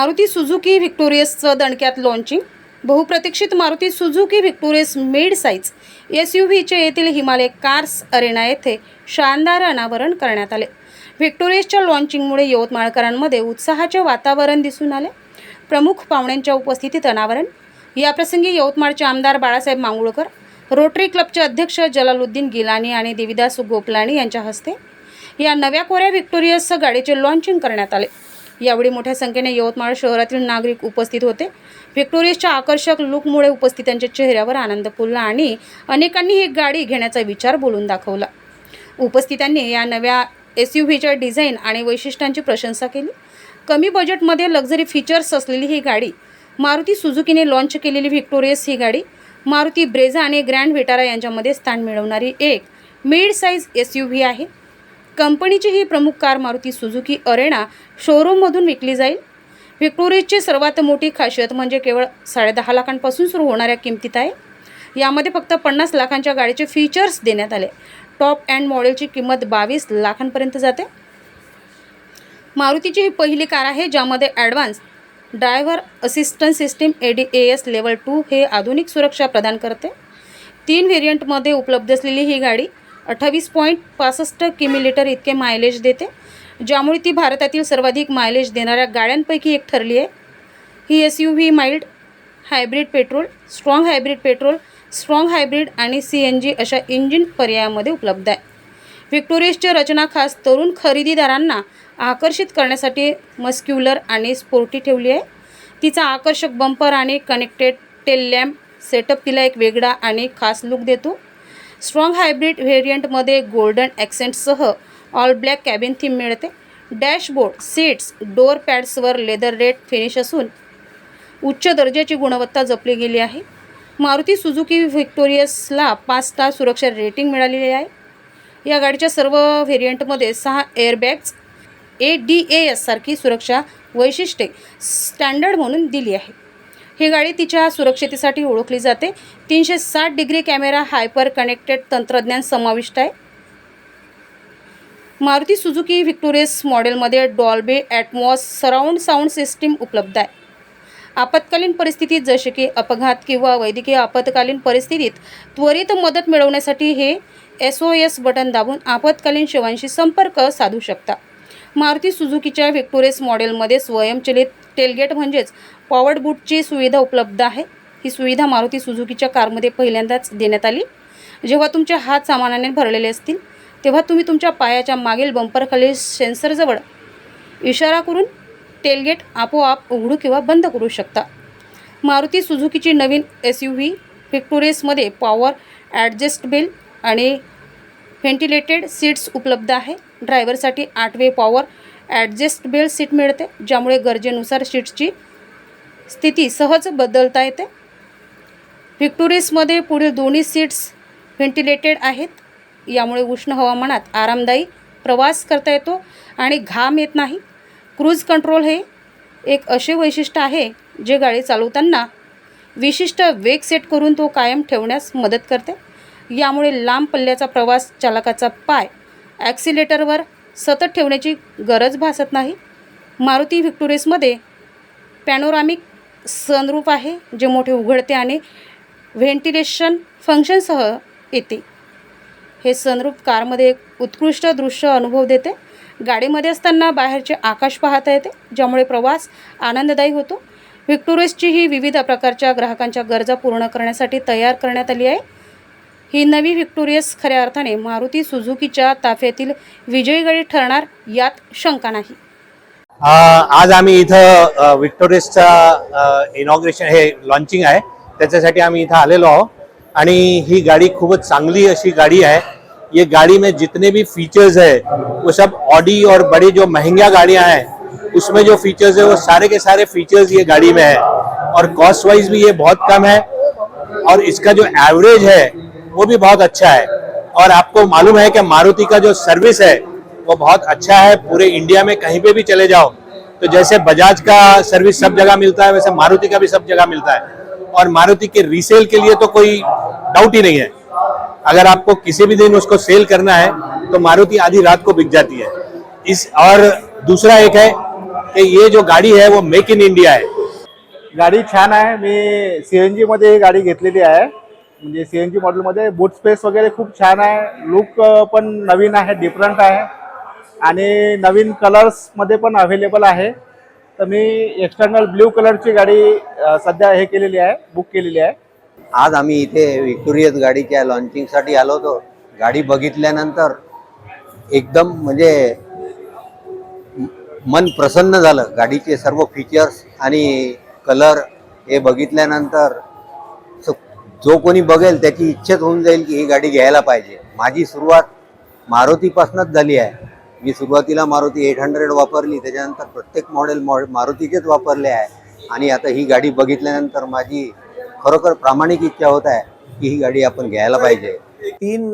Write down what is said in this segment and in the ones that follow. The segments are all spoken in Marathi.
मारुती सुझुकी व्हिक्टोरियसचं दणक्यात लॉन्चिंग बहुप्रतीक्षित Maruti Suzuki Victoris mid size S U व्हीचे येथील हिमालय कार्स अरेना येथे शानदार अनावरण करण्यात आले. व्हिक्टोरियसच्या लॉन्चिंगमुळे यवतमाळकरांमध्ये उत्साहाचे वातावरण दिसून आले. प्रमुख पाहुण्यांच्या उपस्थितीत अनावरण. याप्रसंगी यवतमाळचे आमदार बाळासाहेब मांगुळकर रोटरी क्लबचे अध्यक्ष जलालुद्दीन गिलानी आणि देविदास गोपलाणी यांच्या हस्ते या नव्या कोऱ्या व्हिक्टोरियस गाडीचे लॉन्चिंग करण्यात आले. यावेळी मोठ्या संख्येने यवतमाळ शहरातील नागरिक उपस्थित होते. व्हिक्टोरियसच्या आकर्षक लुकमुळे उपस्थितांच्या चेहऱ्यावर आनंद फुलला आणि अनेकांनी ही गाडी घेण्याचा विचार बोलून दाखवला. उपस्थितांनी या नव्या एस यू व्हीच्या डिझाईन आणि वैशिष्ट्यांची प्रशंसा केली. कमी बजेटमध्ये लक्झरी फीचर्स असलेली ही गाडी मारुती सुझुकीने लॉन्च केलेली व्हिक्टोरियस ही गाडी मारुती ब्रेझा आणि ग्रँड व्हिटारा यांच्यामध्ये स्थान मिळवणारी एक mid size S U V आहे. कंपनीची ही प्रमुख कार मारुती सुझुकी अरेना शोरूममधून विकली जाईल. व्हिक्टोरियसची सर्वात मोठी खासियत म्हणजे केवळ साडेदहा लाखांपासून सुरू होणाऱ्या किमतीत आहे. यामध्ये फक्त पन्नास लाखांच्या गाडीचे फीचर्स देण्यात आले. टॉप अँड मॉडेलची किंमत बावीस लाखांपर्यंत जाते. मारुतीची ही पहिली कार आहे ज्यामध्ये advance driver assistant system A D A S level two हे आधुनिक सुरक्षा प्रदान करते. तीन व्हेरियंटमध्ये उपलब्ध असलेली ही गाडी अठ्ठावीस पॉईंट पासष्ट किमी लिटर इतके मायलेज देते. ज्यामुळे ती भारतातील सर्वाधिक मायलेज देणाऱ्या गाड्यांपैकी एक ठरली आहे. ही S U V mild hybrid petrol strong hybrid petrol strong hybrid आणि सी एन जी अशा इंजिन पर्यायामध्ये उपलब्ध आहे. व्हिक्टोरियसची रचना खास तरुण खरेदीदारांना आकर्षित करण्यासाठी मस्क्युलर आणि स्पोर्टी ठेवली आहे. तिचा आकर्षक बंपर आणि कनेक्टेड टेल लॅम्प सेटअप तिला एक वेगळा आणि खास लुक देतो. स्ट्रॉंग हायब्रिड व्हेरियंटमध्ये गोल्डन ॲक्सेंटसह ऑल ब्लॅक कॅबिन थीम मिळते. डॅशबोर्ड सीट्स डोअर पॅड्सवर लेदर रेड फिनिश असून उच्च दर्जाची गुणवत्ता जपली गेली आहे. मारुती सुझुकी व्हिक्टोरियसला पाच स्टार सुरक्षा रेटिंग मिळालेली आहे. या गाडीच्या सर्व व्हेरियंटमध्ये सहा airbags A D A S सारखी सुरक्षा वैशिष्ट्ये स्टँडर्ड म्हणून दिली आहे. ही गाडी तिच्या सुरक्षितेसाठी ओळखली जाते. तीनशे साठ डिग्री कॅमेरा हायपर कनेक्टेड तंत्रज्ञान समाविष्ट आहे. मारुती सुझुकी व्हिक्टोरियस मॉडेलमध्ये Dolby Atmos surround sound system उपलब्ध आहे. आपत्कालीन परिस्थितीत जसे की अपघात किंवा वैद्यकीय आपत्कालीन परिस्थितीत त्वरित मदत मिळवण्यासाठी हे एस ओ एस बटन दाबून आपत्कालीन सेवांशी संपर्क साधू शकता. मारुती सुझुकीच्या व्हिक्टोरियस मॉडेलमध्ये स्वयंचलित टेलगेट म्हणजेच पॉवर्ड बूटची सुविधा उपलब्ध आहे. ही सुविधा मारुती सुझुकीच्या कारमध्ये पहिल्यांदाच देण्यात आली. जेव्हा तुमचे हात सामानाने भरलेले असतील तेव्हा तुम्ही तुमच्या पायाच्या मागील बंपरखालील सेन्सरजवळ इशारा करून टेलगेट आपोआप उघडू किंवा बंद करू शकता. मारुती सुझुकीची नवीन एस यू व्ही व्हिक्टोरियसमध्ये पॉवर ॲडजस्टबेल आणि व्हेंटिलेटेड सीट्स उपलब्ध आहे. ड्रायव्हरसाठी आठवे पॉवर ॲडजस्टबेल सीट मिळते ज्यामुळे गरजेनुसार सीट्सची स्थिती सहज बदलता येते. व्हिक्टोरिसमध्ये पुढील दोन्ही सीट्स व्हेंटिलेटेड आहेत. यामुळे उष्ण हवामानात आरामदायी प्रवास करता येतो आणि घाम येत नाही. क्रूज कंट्रोल हे एक असे वैशिष्ट्य आहे जे गाडी चालवताना विशिष्ट वेग सेट करून तो कायम ठेवण्यास मदत करते. यामुळे लांब पल्ल्याचा प्रवास चालकाचा पाय ॲक्सिलेटरवर सतत ठेवण्याची गरज भासत नाही. मारुती व्हिक्टोरियसमध्ये पॅनोरामिक सनरूप आहे जे मोठे उघडते आणि व्हेंटिलेशन फंक्शनसह येते. हे सनरूप कारमध्ये एक उत्कृष्ट दृश्य अनुभव देते. गाडीमध्ये असताना बाहेरचे आकाश पाहता येते ज्यामुळे प्रवास आनंददायी होतो. व्हिक्टोरियसची ही विविध प्रकारच्या ग्राहकांच्या गरजा पूर्ण करण्यासाठी तयार करण्यात आली आहे. ही नवी व्हिक्टोरियस खऱ्या अर्थाने मारुती सुझुकीच्या ताफ्यातील विजयी गाडी ठरणार यात शंका नाही. आज आम्ही इथं व्हिक्टोरियसचा इनॉग्रेशन हे लॉन्चिंग आहे. त्याच्यासाठी आम्ही इथं आलेलो आहोत. आणि ही गाड़ी खूबच चांगली अशी गाड़ी है ये गाड़ी में जितने भी फीचर्स है वो सब ऑडी और बड़ी जो महंगा गाड़ियां हैं उसमें जो फीचर्स है वो सारे के सारे फीचर्स ये गाड़ी में है। और कॉस्ट वाइज भी ये बहुत कम है। और इसका जो एवरेज है वो भी बहुत अच्छा है। और आपको मालूम है कि मारुति का जो सर्विस है, वो बहुत अच्छा है। पूरे इंडिया में कहीं पे भी चले जाओ तो जैसे बजाज का सर्विस सब जगह मिलता है, वैसे मारुति का भी सब जगह मिलता है। और मारुति के रीसेल के लिए तो कोई डाउट ही नहीं है। अगर आपको किसी भी दिन उसको सेल करना है तो मारुति आधी रात को बिक जाती है। इस और दूसरा एक है कि ये जो गाड़ी है, वो मेक इन इंडिया है। गाडी छान आहे. मी सी एन जीमध्ये ही गाडी घेतलेली आहे. म्हणजे सी एन जी मॉडेलमध्ये बूट स्पेस वगैरे खूप छान आहे. लुक पण नवीन आहे डिफरंट आहे. आणि नवीन कलर्समध्ये पण अवेलेबल आहे. तर मी एक्सटर्नल ब्ल्यू कलरची गाडी सध्या हे केलेली आहे बुक केलेली आहे. आज आम्ही इथे विक्टोरियस गाडीच्या लॉन्चिंगसाठी आलो होतो. गाडी बघितल्यानंतर एकदम म्हणजे मन प्रसन्न झालं. गाडीचे सर्व फीचर्स आणि कलर हे बघितल्यानंतर जो कोणी बघेल त्याची इच्छाच होऊन जाईल की ही गाडी घ्यायला पाहिजे. माझी सुरुवात मारुतीपासूनच झाली आहे. मी सुरुवातीला मारुती एट हंड्रेड वापरली त्याच्यानंतर प्रत्येक मॉडेल मॉ मारुतीचेच वापरले आहे. आणि आता ही गाडी बघितल्यानंतर माझी खरोखर प्रामाणिक इच्छा होत आहे की ही गाडी आपण घ्यायला पाहिजे. तीन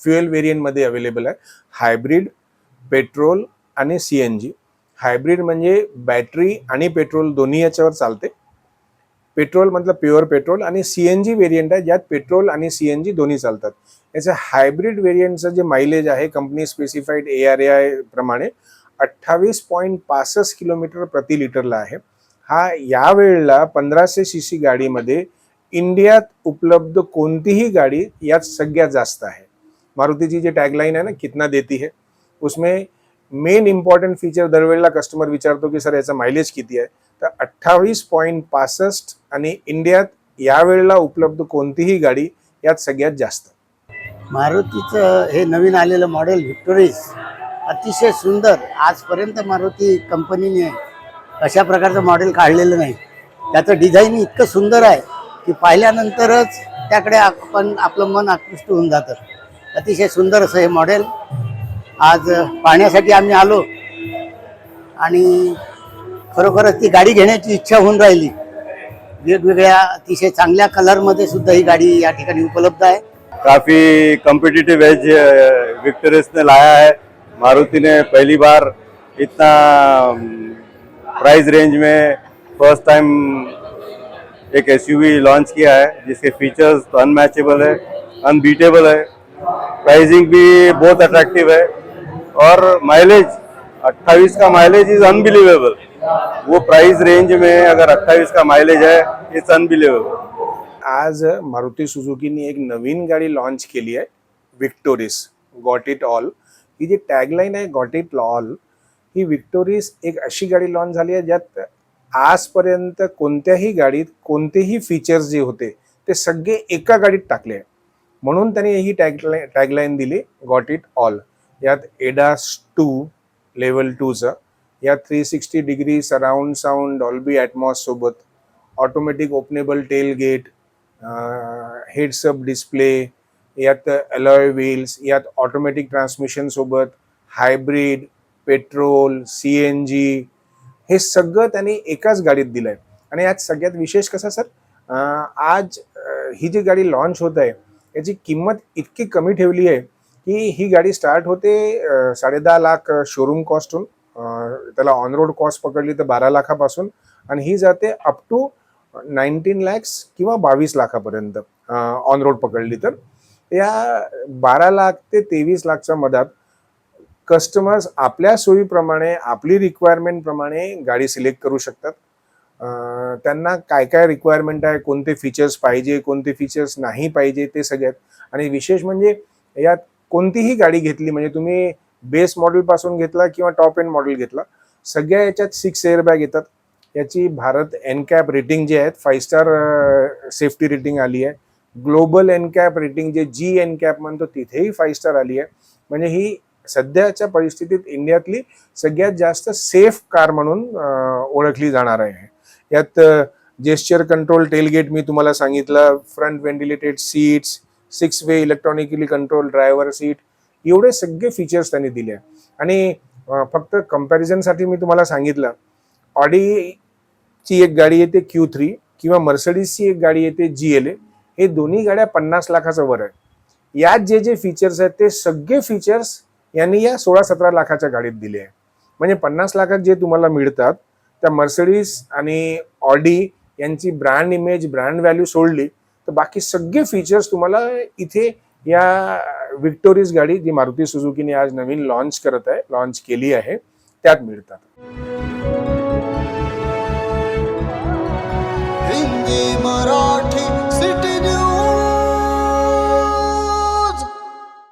फ्युएल व्हेरियंटमध्ये अवेलेबल आहे. हायब्रिड पेट्रोल आणि सी एन जी. हायब्रिड म्हणजे बॅटरी आणि पेट्रोल दोन्ही याच्यावर चालते. पेट्रोल मतलब प्युअर पेट्रोल आणि सी एन जी व्हेरियंट आहे ज्यात पेट्रोल आणि सी एन जी दोन्ही चालतात. याचं हायब्रिड व्हेरियंटचं जे मायलेज आहे company specified A R A I प्रमाणे अठ्ठावीस पॉईंट पासष्ट किलोमीटर प्रति लिटरला आहे. हा यावेळेला पंधराशे सी सी गाडीमध्ये इंडियात उपलब्ध कोणतीही गाडी यात सगळ्यात जास्त आहे. मारुतीची जी टॅगलाईन आहे ना कितना देती है? उसमें मेन इम्पॉर्टंट फीचर दरवेळेला कस्टमर विचारतो की सर याचा मायलेज किती आहे? तर अठ्ठावीस पॉईंट पासष्ट आणि इंडियात यावेळेला उपलब्ध कोणतीही गाडी यात सगळ्यात जास्त? मारुतीचं हे नवीन आलेलं मॉडेल व्हिक्टोरीज अतिशय सुंदर आजपर्यंत मारुती कंपनीने अशा प्रकारचं मॉडेल काढलेलं नाही. त्याचं डिझाईन इतकं सुंदर आहे की पाहिल्यानंतरच त्याकडे आपण आपलं मन आकृष्ट होऊन जातं. अतिशय सुंदर असं हे मॉडेल आज पाहण्यासाठी आम्ही आलो. आणि खरोखरच ती गाडी घेण्याची इच्छा होऊन राहिली. वेगवेगळ्या अतिशय चांगल्या कलरमध्ये सुद्धा ही गाडी या ठिकाणी उपलब्ध आहे. काफी कॉम्पिटिटिव एज विक्टोरियस ने लाया है. मारुति ने पहली बार इतना प्राइस रेंज में फर्स्ट टाइम एक एसयूवी लॉन्च किया है जिसके फीचर्स तो अनमैचेबल है अनबीटेबल है. प्राइसिंग भी बहुत अट्रैक्टिव है और माइलेज 28 का माइलेज इज अनबिलीवेबल वो प्राइस रेंज में अगर 28 का माइलेज है इट्स अनबिलीवेबल आज मारुती सुझुकीनी एक नवीन गाडी लॉन्च केली आहे विक्टोरिस गॉट इट ऑल ही जी टॅगलाईन आहे गॉट इट ऑल ही विक्टोरिस एक अशी गाडी लॉन्च झाली आहे ज्यात आजपर्यंत कोणत्याही गाडीत कोणतेही फीचर्स जे होते ते सगळे एका गाडीत टाकले आहे. म्हणून त्याने ही टॅगलाईन टॅगलाईन दिली गॉट इट ऑल यात एडास टू लेवल टूचं यात three sixty degree surround sound Dolby ॲटमॉससोबत automatic openable tail gate heads up display यात अलॉय व्हील्स यात automatic ट्रान्समिशनसोबत hybrid hybrid petrol C N G हे सगळं त्यांनी एकाच गाडीत दिलं आहे आणि यात सगळ्यात विशेष कसं सर? आज ही जी गाडी लॉन्च होत आहे याची किंमत इतकी कमी ठेवली आहे की ही गाडी स्टार्ट होते साडेदहा लाख शोरूम कॉस्टहून त्याला ऑन रोड कॉस्ट पकडली तर बारा लाखापासून आणि ही जाते अप टू नाईन्टीन लॅक्स किंवा बावीस लाखापर्यंत ऑन रोड पकडली तर. या बारा लाख ते तेवीस लाखच्या मधात कस्टमर्स आपल्या सोयीप्रमाणे आपली रिक्वायरमेंटप्रमाणे गाडी सिलेक्ट करू शकतात. त्यांना काय काय रिक्वायरमेंट आहे कोणते फीचर्स पाहिजे कोणते फीचर्स नाही पाहिजे ते सगळ्यात. आणि विशेष म्हणजे यात कोणतीही गाडी घेतली म्हणजे तुम्ही बेस मॉडेलपासून घेतला किंवा टॉप एंड मॉडेल घेतला. सगळ्या याच्यात सिक्स एअरबॅग येतात. याची भारत एनकॅप रेटिंग जे आहेत फाईव्ह स्टार सेफ्टी रेटिंग आली आहे. ग्लोबल एनकॅप रेटिंग जे जी एन कॅप म्हणतो तिथेही फाईव्ह स्टार आली आहे. म्हणजे ही सध्याच्या परिस्थितीत इंडियातली सगळ्यात जास्त सेफ कार म्हणून ओळखली जाणार आहे. यात जेस्चर कंट्रोल टेलगेट मी तुम्हाला सांगितलं front ventilated seats six way electronically control driver seat एवढे सगळे फीचर्स त्यांनी दिले आहे. आणि फक्त कम्पॅरिझनसाठी मी तुम्हाला सांगितलं ऑडीची एक गाडी येते क्यू थ्री किंवा मर्सडीजची एक गाडी येते जी एल ए हे दोन्ही गाड्या पन्नास लाखाचं वर आहे यात जे जे फीचर्स आहेत ते सगळे फीचर्स यांनी या सोळा सतरा लाखाच्या गाडीत दिले आहे म्हणजे पन्नास लाखात जे तुम्हाला मिळतात त्या मर्सडीज आणि ऑडी यांची ब्रँड इमेज ब्रँड व्हॅल्यू सोडली तर बाकी सगळे फीचर्स तुम्हाला इथे या विक्टोरीज गाडी जी मारुती सुझुकीने आज नवीन लॉन्च करत आहे लॉन्च केली आहे त्यात मिळतात. मरा